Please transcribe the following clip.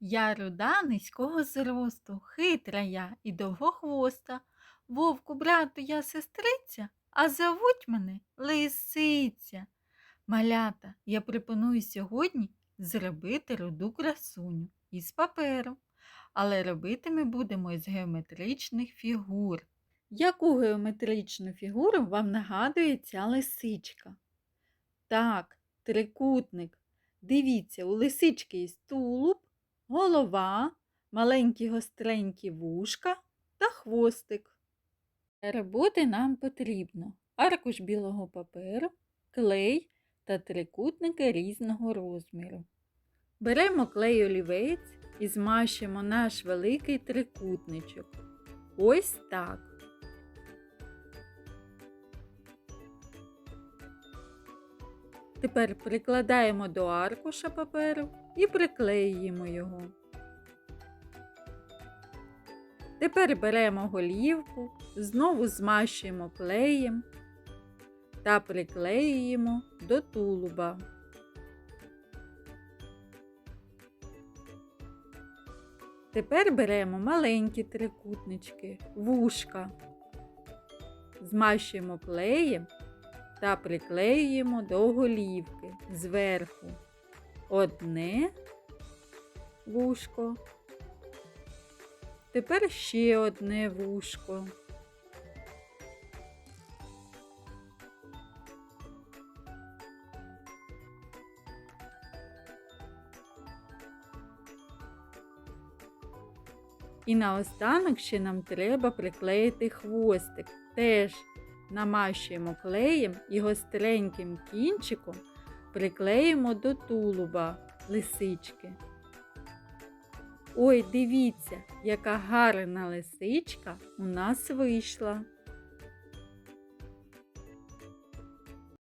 Я руда низького зросту, хитра я і довгохвоста. Вовку, брату, я сестриця, а зовуть мене Лисиця. Малята, я пропоную сьогодні зробити руду красуню із паперу, але робити ми будемо із геометричних фігур. Яку геометричну фігуру вам нагадує ця лисичка? Так, трикутник. Дивіться, у лисички є тулуб, голова, маленькі гостренькі вушка та хвостик. Роботи нам потрібно аркуш білого паперу, клей та трикутники різного розміру. Беремо клей олівець і змащуємо наш великий трикутничок. Ось так. Тепер прикладаємо до аркуша паперу і приклеюємо його. Тепер беремо голівку, знову змащуємо клеєм та приклеюємо до тулуба. Тепер беремо маленькі трикутнички, вушка, змащуємо клеєм та приклеюємо до голівки зверху одне вушко. Тепер ще одне вушко. І наостанок ще нам треба приклеїти хвостик. Теж намащуємо клеєм і гостреньким кінчиком приклеїмо до тулуба лисички. Ой, дивіться, яка гарна лисичка у нас вийшла.